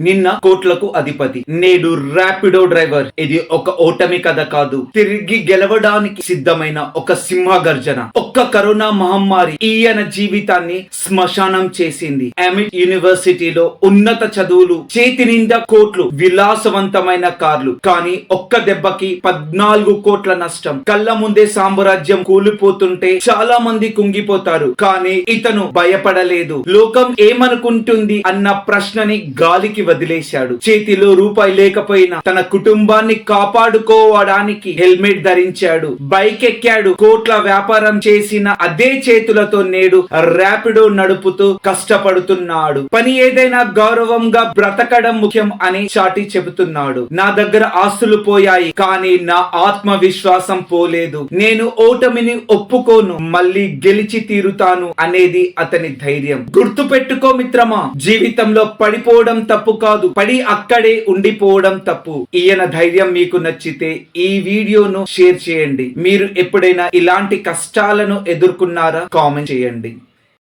నిన్న కోట్లకు అధిపతి. నేడు ర్యాపిడో డ్రైవర్. ఇది ఒక ఓటమి కథ కాదు. తిరిగి గెలవడానికి సిద్ధమైన ఒక సింహ గర్జన ఒక్క కరోనా మహమ్మారి ఈయన జీవితాన్ని శ్మశానం చేసింది. అమిట్ యూనివర్సిటీలో ఉన్నత చదువులు చేతి నిండా కోట్లు విలాసవంతమైన కార్లు. కానీ ఒక్క దెబ్బకి పద్నాలుగు కోట్ల నష్టం. కళ్ళ ముందే సామ్రాజ్యం కూలిపోతుంటే చాలా మంది కుంగిపోతారు. కానీ ఇతను భయపడలేదు. లోకం ఏమనుకుంటుంది అన్న ప్రశ్నని గాలికి వదిలేశాడు. చేతిలో రూపాయి లేకపోయినా తన కుటుంబాన్ని కాపాడుకోవడానికి హెల్మెట్ ధరించాడు. బైక్ ఎక్కాడు కోట్ల వ్యాపారం చేసిన అదే చేతులతో నేడు ర్యాపిడో నడుపుతూ కష్టపడుతున్నాడు. పని ఏదైనా గౌరవంగా బ్రతకడం ముఖ్యం అని చాటి చెబుతున్నాడు. నా దగ్గర ఆస్తులు పోయాయి కానీ నా ఆత్మవిశ్వాసం పోలేదు. నేను ఓటమిని ఒప్పుకోను మళ్ళీ గెలిచి తీరుతాను అనేది అతని ధైర్యం. గుర్తు పెట్టుకో మిత్రమా జీవితంలో పడిపోవడం తప్పు కాదు పడి అక్కడే ఉండిపోవడం తప్పు. ఈయన ధైర్యం మీకు నచ్చితే ఈ వీడియోను షేర్ చేయండి. మీరు ఎప్పుడైనా ఇలాంటి కష్టాలను ఎదుర్కొన్నారా? కామెంట్ చేయండి.